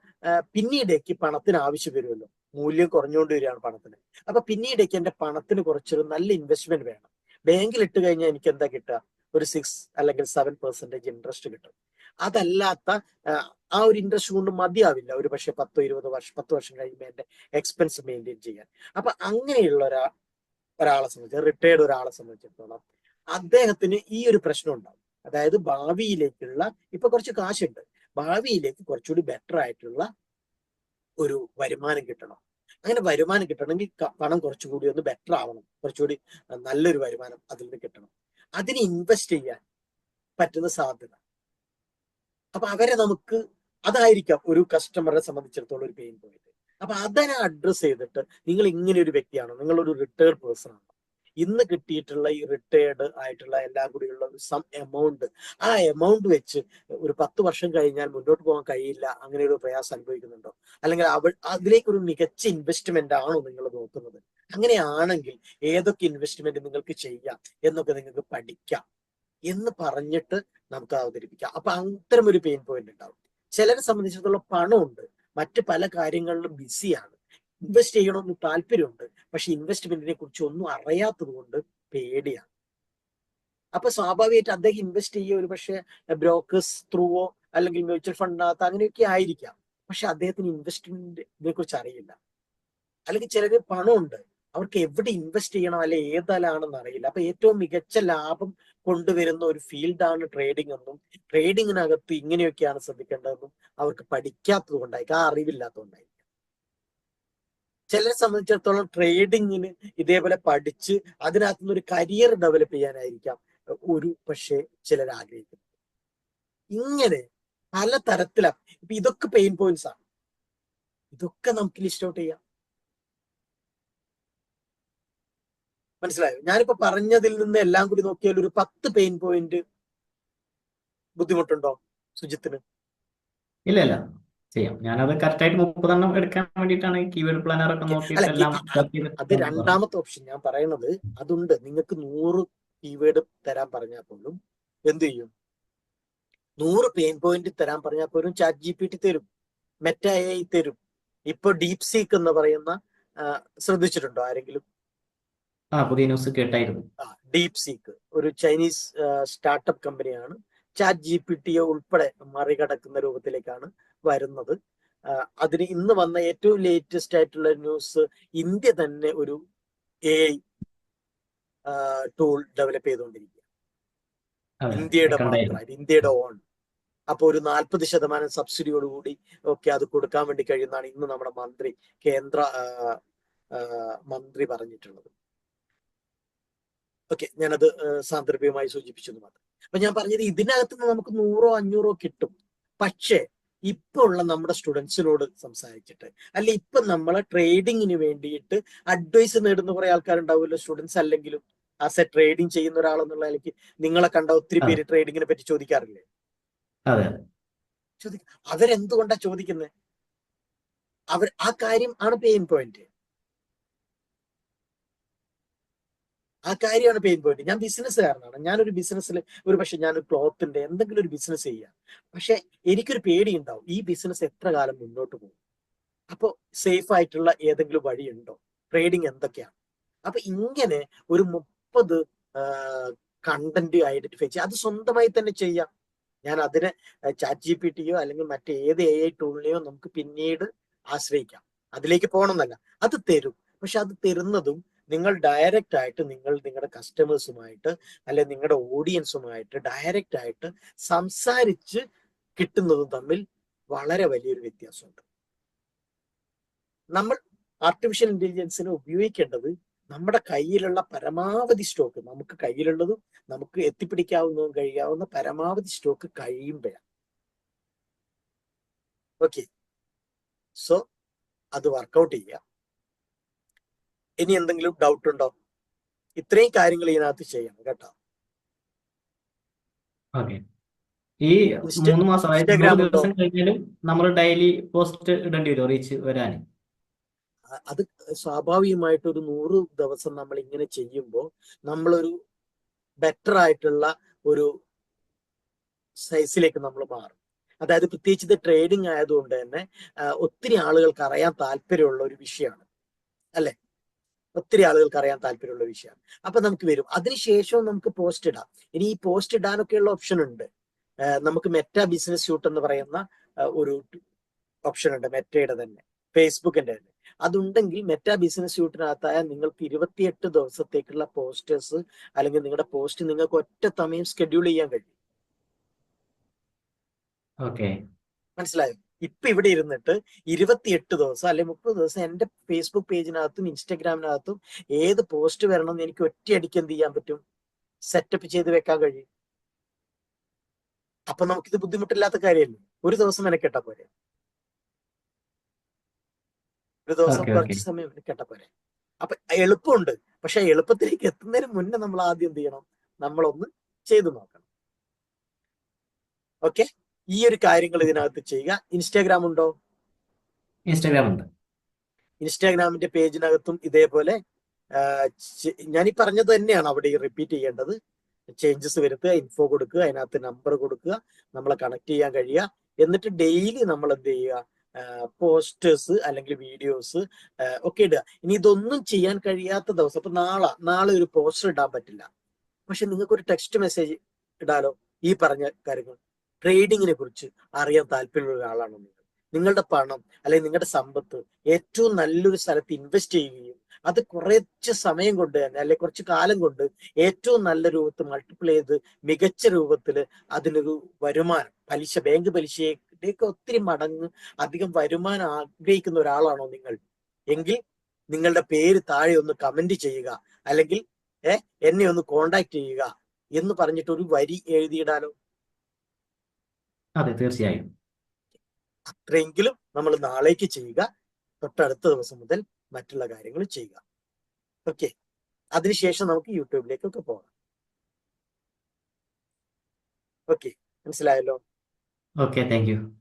പിന്നീടേക്ക് പണത്തിന് ആവശ്യം വരുമല്ലോ. മൂല്യം കുറഞ്ഞുകൊണ്ട് വരികയാണ് പണത്തിന്. അപ്പൊ പിന്നീടേക്ക് എന്റെ പണത്തിന് കുറച്ചൊരു നല്ല ഇൻവെസ്റ്റ്മെന്റ് വേണം. ബാങ്കിൽ ഇട്ട് കഴിഞ്ഞാൽ എനിക്ക് എന്താ കിട്ടുക? ഒരു സിക്സ് അല്ലെങ്കിൽ സെവൻ പെർസെന്റേജ് ഇൻട്രസ്റ്റ് കിട്ടും. അതല്ലാത്ത ആ ഒരു ഇൻട്രസ്റ്റ് കൊണ്ട് മതിയാവില്ല. ഒരു പക്ഷെ പത്തോ ഇരുപത് വർഷം പത്ത് വർഷം കഴിയുമ്പോൾ എന്റെ എക്സ്പെൻസ് മെയിന്റെയിൻ ചെയ്യാൻ. അപ്പൊ അങ്ങനെയുള്ള ഒരാ ഒരാളെ സംബന്ധിച്ച് റിട്ടയർഡ് ഒരാളെ സംബന്ധിച്ചിടത്തോളം അദ്ദേഹത്തിന് ഈ ഒരു പ്രശ്നം ഉണ്ടാവും. അതായത് ഭാവിയിലേക്കുള്ള ഇപ്പൊ കുറച്ച് കാശുണ്ട്. ഭാവിയിലേക്ക് കുറച്ചുകൂടി ബെറ്റർ ആയിട്ടുള്ള ഒരു വരുമാനം കിട്ടണം. അങ്ങനെ വരുമാനം കിട്ടണമെങ്കിൽ പണം കുറച്ചുകൂടി ഒന്ന് ബെറ്റർ ആവണം. കുറച്ചുകൂടി നല്ലൊരു വരുമാനം അതിൽ നിന്ന് കിട്ടണം. അതിന് ഇൻവെസ്റ്റ് ചെയ്യാൻ പറ്റുന്ന സാധ്യത. അപ്പൊ അവരെ നമുക്ക് അതായിരിക്കാം ഒരു കസ്റ്റമറെ സംബന്ധിച്ചിടത്തോളം ഒരു പെയിൻ പോയിന്റ് അപ്പൊ അതിനെ അഡ്രസ് ചെയ്തിട്ട് നിങ്ങൾ ഇങ്ങനെ ഒരു വ്യക്തിയാണോ? നിങ്ങളൊരു റിട്ടയർഡ് പേഴ്സൺ ആണോ? ഇന്ന് കിട്ടിയിട്ടുള്ള ഈ റിട്ടയർഡ് ആയിട്ടുള്ള എല്ലാം കൂടിയുള്ള ഒരു സം എമൗണ്ട് ആ എമൗണ്ട് വെച്ച് ഒരു പത്ത് വർഷം കഴിഞ്ഞാൽ മുന്നോട്ട് പോകാൻ കഴിയില്ല അങ്ങനെ ഒരു പ്രയാസം അനുഭവിക്കുന്നുണ്ടോ? അല്ലെങ്കിൽ അവൾ അതിലേക്കൊരു മികച്ച ഇൻവെസ്റ്റ്മെന്റ് ആണോ നിങ്ങൾ നോക്കുന്നത്? അങ്ങനെയാണെങ്കിൽ ഏതൊക്കെ ഇൻവെസ്റ്റ്മെന്റ് നിങ്ങൾക്ക് ചെയ്യാം എന്നൊക്കെ നിങ്ങൾക്ക് പഠിക്കാം എന്ന് പറഞ്ഞിട്ട് നമുക്ക് അവതരിപ്പിക്കാം. അപ്പൊ അത്തരം ഒരു പെയിൻ പോയിന്റ് ഉണ്ടാവും. ചിലരെ സംബന്ധിച്ചിടത്തോളം പണമുണ്ട്. മറ്റ് പല കാര്യങ്ങളിലും ബിസിയാണ് ഇൻവെസ്റ്റ് ചെയ്യണമെന്ന് താല്പര്യമുണ്ട്. പക്ഷെ ഇൻവെസ്റ്റ്മെന്റിനെ കുറിച്ച് ഒന്നും അറിയാത്തത് കൊണ്ട് പേടിയാണ്. അപ്പൊ സ്വാഭാവികമായിട്ട് അദ്ദേഹം ഇൻവെസ്റ്റ് ചെയ്യുക ഒരു പക്ഷേ ബ്രോക്കേഴ്സ് ത്രൂവോ അല്ലെങ്കിൽ മ്യൂച്വൽ ഫണ്ടിനകത്ത് അങ്ങനെയൊക്കെ ആയിരിക്കാം. പക്ഷെ അദ്ദേഹത്തിന് ഇൻവെസ്റ്റ്മെന്റിനെ കുറിച്ച് അറിയില്ല. അല്ലെങ്കിൽ ചിലര് പണമുണ്ട്. അവർക്ക് എവിടെ ഇൻവെസ്റ്റ് ചെയ്യണം അല്ലെ ഏതലാണെന്ന് അറിയില്ല. അപ്പൊ ഏറ്റവും മികച്ച ലാഭം കൊണ്ടുവരുന്ന ഒരു ഫീൽഡാണ് ട്രേഡിംഗ് എന്നും ട്രേഡിങ്ങിനകത്ത് ഇങ്ങനെയൊക്കെയാണ് ശ്രദ്ധിക്കേണ്ടതെന്നും അവർക്ക് പഠിക്കാത്തത് കൊണ്ടായിരിക്കും. ആ അറിവില്ലാത്തതുകൊണ്ടായിരിക്കും ചിലരെ സംബന്ധിച്ചിടത്തോളം ട്രേഡിങ്ങിന് ഇതേപോലെ പഠിച്ച് അതിനകത്തു നിന്ന് ഒരു കരിയർ ഡെവലപ്പ് ചെയ്യാനായിരിക്കാം ഒരു പക്ഷേ ചിലർ ആഗ്രഹിക്കുന്നത് ഇങ്ങനെ പല തരത്തിലാണ് ഇപ്പൊ ഇതൊക്കെ പെയിൻ പോയിന്റ്സ് ആണ്. ഇതൊക്കെ നമുക്ക് ലിസ്റ്റ് ഔട്ട് ചെയ്യാം. മനസ്സിലായോ? ഞാനിപ്പോ പറഞ്ഞതിൽ നിന്ന് എല്ലാം കൂടി നോക്കിയാൽ ഒരു പത്ത് പെയിൻ പോയിന്റ് ബുദ്ധിമുട്ടുണ്ടോ സുജിത്തിന്? ഇല്ല ഇല്ല. ചെയ്യാം. ഞാനത് കറക്റ്റായിട്ട് മുപ്പതെണ്ണം എടുക്കാൻ വേണ്ടിയിട്ടാണ് കീവേഡ് പ്ലാനർ ഒക്കെ നോക്കിയിട്ട് എല്ലാം അത് രണ്ടാമത്തെ ഓപ്ഷൻ ഞാൻ പറയണത് അതുണ്ട്. നിങ്ങൾക്ക് നൂറ് കീവേഡ് തരാൻ പറഞ്ഞാൽ പോലും എന്ത് ചെയ്യും? നൂറ് പെയിൻ പോയിന്റ് തരാൻ പറഞ്ഞാൽ പോലും ചാറ്റ് ജി പി ടി തരും മെറ്റ ഐ തരും. ഇപ്പൊ ഡീപ് സീക്ക് എന്ന് പറയുന്ന ശ്രദ്ധിച്ചിട്ടുണ്ടോ ആരെങ്കിലും? ആ പുതിയ ന്യൂസ് കേട്ടായിരുന്നു. ഡീപ് സീക്ക് ഒരു ചൈനീസ് സ്റ്റാർട്ടപ്പ് കമ്പനിയാണ് ചാറ്റ് ജി പി ടിയെ ഉൾപ്പെടെ മറികടക്കുന്ന രൂപത്തിലേക്കാണ് വരുന്നത്. അതിന് ഇന്ന് വന്ന ഏറ്റവും ലേറ്റസ്റ്റ് ആയിട്ടുള്ള ന്യൂസ് ഇന്ത്യ തന്നെ ഒരു എ ടൂൾ ഡെവലപ്പ് ചെയ്തുകൊണ്ടിരിക്കുക ഇന്ത്യയുടെ മാത്രമായിട്ട് ഇന്ത്യയുടെ ഓൺ അപ്പോൾ ഒരു നാൽപ്പത് ശതമാനം സബ്സിഡിയോടുകൂടി ഒക്കെ അത് കൊടുക്കാൻ വേണ്ടി കഴിയുന്നതാണ് ഇന്ന് നമ്മുടെ മന്ത്രി കേന്ദ്ര മന്ത്രി പറഞ്ഞിട്ടുള്ളത്. ഓക്കെ ഞാനത് സാന്ദർഭികമായി സൂചിപ്പിച്ചു എന്ന് മാത്രം. അപ്പൊ ഞാൻ പറഞ്ഞത് ഇതിനകത്ത് നിന്ന് നമുക്ക് നൂറോ അഞ്ഞൂറോ കിട്ടും. പക്ഷേ ഇപ്പൊ ഉള്ള നമ്മുടെ സ്റ്റുഡൻസിനോട് സംസാരിച്ചിട്ട്. അല്ല ഇപ്പൊ നമ്മളെ ട്രേഡിങ്ങിന് വേണ്ടിയിട്ട് അഡ്വൈസ് നേടുന്ന കുറെ ആൾക്കാരുണ്ടാവുമല്ലോ സ്റ്റുഡൻസ് അല്ലെങ്കിലും. ആസ് എ ട്രേഡിങ് ചെയ്യുന്ന ഒരാളെന്നുള്ള നിലയ്ക്ക് നിങ്ങളെ കണ്ട ഒത്തിരി പേര് ട്രേഡിങ്ങിനെ പറ്റി ചോദിക്കാറില്ലേ? ചോദിക്ക അവരെന്തുകൊണ്ടാ ചോദിക്കുന്നത് അവർ ആ കാര്യം ആണ് പെയിൻ പോയിന്റ് ആ കാര്യമാണ് പെയിൻ പോയിന്റ് ഞാൻ ബിസിനസ്സുകാരനാണ് ഞാനൊരു ബിസിനസ്സിൽ ഒരു പക്ഷെ ഞാനൊരു ക്ലോത്തിന്റെ എന്തെങ്കിലും ഒരു ബിസിനസ് ചെയ്യാം. പക്ഷെ എനിക്കൊരു പേടി ഉണ്ടാവും ഈ ബിസിനസ് എത്ര കാലം മുന്നോട്ട് പോകും? അപ്പോൾ സേഫ് ആയിട്ടുള്ള ഏതെങ്കിലും വഴിയുണ്ടോ? ട്രേഡിങ് എന്തൊക്കെയാണ്? അപ്പൊ ഇങ്ങനെ ഒരു മുപ്പത് കണ്ടന്റ് ഐഡന്റിഫൈ ചെയ്യുക അത് സ്വന്തമായി തന്നെ ചെയ്യാം. ഞാൻ അതിനെ ചാറ്റ് ജി പി ടിയോ അല്ലെങ്കിൽ മറ്റേത് എ ഐ ടൂളിനെയോ നമുക്ക് പിന്നീട് ആശ്രയിക്കാം. അതിലേക്ക് പോകണമെന്നല്ല. അത് തരും. പക്ഷെ അത് തരുന്നതും നിങ്ങൾ ഡയറക്റ്റ് ആയിട്ട് നിങ്ങൾ നിങ്ങളുടെ കസ്റ്റമേഴ്സുമായിട്ട് അല്ലെ നിങ്ങളുടെ ഓഡിയൻസുമായിട്ട് ഡയറക്റ്റ് ആയിട്ട് സംസാരിച്ച് കിട്ടുന്നതും തമ്മിൽ വളരെ വലിയൊരു വ്യത്യാസമുണ്ട്. നമ്മൾ ആർട്ടിഫിഷ്യൽ ഇന്റലിജൻസിനെ ഉപയോഗിക്കേണ്ടത് നമ്മുടെ കയ്യിലുള്ള പരമാവധി സ്റ്റോക്ക് നമുക്ക് കയ്യിലുള്ളതും നമുക്ക് എത്തിപ്പിടിക്കാവുന്നതും കഴിയാവുന്ന പരമാവധി സ്റ്റോക്ക് കഴിയുമ്പോഴാണ്. ഓക്കെ സോ അത് വർക്കൗട്ട് ചെയ്യാം. ഇനി എന്തെങ്കിലും ഡൗട്ട് ഉണ്ടോ? ഇത്രയും കാര്യങ്ങൾ ഇതിനകത്ത് ചെയ്യണം കേട്ടോ. ഈ മൂന്ന് മാസം ദിവസം കഴിഞ്ഞാലും നമ്മൾ ഡെയിലി പോസ്റ്റ് ഇടേണ്ടി വരും റീച്ച് വരാൻ അത് സ്വാഭാവികമായിട്ട് ഒരു നൂറ് ദിവസം നമ്മൾ ഇങ്ങനെ ചെയ്യുമ്പോൾ നമ്മളൊരു ബെറ്റർ ആയിട്ടുള്ള ഒരു സൈസിലേക്ക് നമ്മൾ മാറും. അതായത് പ്രത്യേകിച്ച് ഇത് ട്രേഡിംഗ് ആയതുകൊണ്ട് തന്നെ ഒത്തിരി ആളുകൾക്ക് അറിയാൻ താല്പര്യമുള്ള ഒരു വിഷയമാണ്. അല്ലെ? ഒത്തിരി ആളുകൾക്ക് അറിയാൻ താല്പര്യമുള്ള വിഷയമാണ് അപ്പൊ നമുക്ക് വരും. അതിനുശേഷവും നമുക്ക് പോസ്റ്റ് ഇടാം. ഇനി ഈ പോസ്റ്റ് ഇടാനൊക്കെയുള്ള ഓപ്ഷൻ ഉണ്ട്. നമുക്ക് മെറ്റ ബിസിനസ് ഷൂട്ട് എന്ന് പറയുന്ന ഒരു ഓപ്ഷൻ ഉണ്ട്. മെറ്റയുടെ തന്നെ. ഫേസ്ബുക്കിന്റെ തന്നെ. അതുണ്ടെങ്കിൽ മെറ്റ ബിസിനസ് ഷൂട്ടിനകത്തായ നിങ്ങൾക്ക് ഇരുപത്തിയെട്ട് ദിവസത്തേക്കുള്ള പോസ്റ്റേഴ്സ് അല്ലെങ്കിൽ നിങ്ങളുടെ പോസ്റ്റ് നിങ്ങൾക്ക് ഒറ്റ സമയം സ്കെഡ്യൂൾ ചെയ്യാൻ കഴിയും. മനസ്സിലായോ? ഇപ്പൊ ഇവിടെ ഇരുന്നിട്ട് ഇരുപത്തിയെട്ട് ദിവസം അല്ലെങ്കിൽ മുപ്പത് ദിവസം എന്റെ ഫേസ്ബുക്ക് പേജിനകത്തും ഇൻസ്റ്റാഗ്രാമിനകത്തും ഏത് പോസ്റ്റ് വരണം എന്ന് എനിക്ക് ഒറ്റയടിക്ക് എന്ത് ചെയ്യാൻ പറ്റും? സെറ്റപ്പ് ചെയ്ത് വെക്കാൻ കഴിയും. അപ്പൊ നമുക്കിത് ബുദ്ധിമുട്ടില്ലാത്ത കാര്യമല്ലേ? ഒരു ദിവസം മെനക്കെട്ട പോരെ. ഒരു ദിവസം കുറച്ച്. സമയം മെനക്കെട്ട പോരെ. അപ്പൊ എളുപ്പമുണ്ട്. പക്ഷെ എളുപ്പത്തിലേക്ക് എത്തുന്നതിന് മുന്നേ നമ്മൾ ആദ്യം എന്ത് ചെയ്യണം? നമ്മളൊന്ന് ചെയ്തു നോക്കണം. ഓക്കെ? ഈ ഒരു കാര്യങ്ങൾ ഇതിനകത്ത് ചെയ്യുക. ഇൻസ്റ്റാഗ്രാം ഉണ്ടോ? ഇൻസ്റ്റാഗ്രാം ഉണ്ട്. ഇൻസ്റ്റാഗ്രാമിന്റെ പേജിനകത്തും ഇതേപോലെ ഞാൻ ഈ പറഞ്ഞത് തന്നെയാണ് അവിടെ റിപ്പീറ്റ് ചെയ്യേണ്ടത്. ചേഞ്ചസ് വരുത്തുക ഇൻഫോ കൊടുക്കുക അതിനകത്ത് നമ്പർ കൊടുക്കുക നമ്മളെ കണക്ട് ചെയ്യാൻ കഴിയുക. എന്നിട്ട് ഡെയിലി നമ്മൾ എന്ത് ചെയ്യുക? പോസ്റ്റേഴ്സ് അല്ലെങ്കിൽ വീഡിയോസ് ഒക്കെ ഇടുക. ഇനി ഇതൊന്നും ചെയ്യാൻ കഴിയാത്ത ദിവസം ഇപ്പൊ നാളെ നാളെ ഒരു പോസ്റ്റർ ഇടാൻ പറ്റില്ല. പക്ഷെ നിങ്ങൾക്ക് ഒരു ടെക്സ്റ്റ് മെസ്സേജ് ഇടാലോ? ഈ പറഞ്ഞ കാര്യങ്ങൾ. ട്രേഡിങ്ങിനെ കുറിച്ച് അറിയാൻ താല്പര്യമുള്ള ഒരാളാണോ നിങ്ങൾ. നിങ്ങളുടെ പണം അല്ലെങ്കിൽ നിങ്ങളുടെ സമ്പത്ത് ഏറ്റവും നല്ലൊരു സ്ഥലത്ത് ഇൻവെസ്റ്റ് ചെയ്യുകയും അത് കുറച്ച് സമയം കൊണ്ട് തന്നെ അല്ലെ കുറച്ച് കാലം കൊണ്ട് ഏറ്റവും നല്ല രൂപത്തിൽ മൾട്ടിപ്ലൈ ചെയ്ത് മികച്ച രൂപത്തിൽ അതിനൊരു വരുമാനം പലിശ ബാങ്ക് പലിശയൊക്കെ ഒത്തിരി മടങ്ങ് അധികം വരുമാനം ആഗ്രഹിക്കുന്ന ഒരാളാണോ നിങ്ങൾ? എങ്കിൽ നിങ്ങളുടെ പേര് താഴെ ഒന്ന് കമന്റ് ചെയ്യുക. അല്ലെങ്കിൽ എന്നെ ഒന്ന് കോണ്ടാക്ട് ചെയ്യുക എന്ന് പറഞ്ഞിട്ട് ഒരു വരി എഴുതിയിടാലോ? അതെ തീർച്ചയായും. അത്രയെങ്കിലും നമ്മൾ നാളേക്ക് ചെയ്യുക. തൊട്ടടുത്ത ദിവസം മുതൽ മറ്റുള്ള കാര്യങ്ങൾ ചെയ്യുക. ഓക്കെ. അതിനുശേഷം നമുക്ക് യൂട്യൂബിലേക്കൊക്കെ പോകാം. ഓക്കെ. മനസ്സിലായല്ലോ? Okay thank you.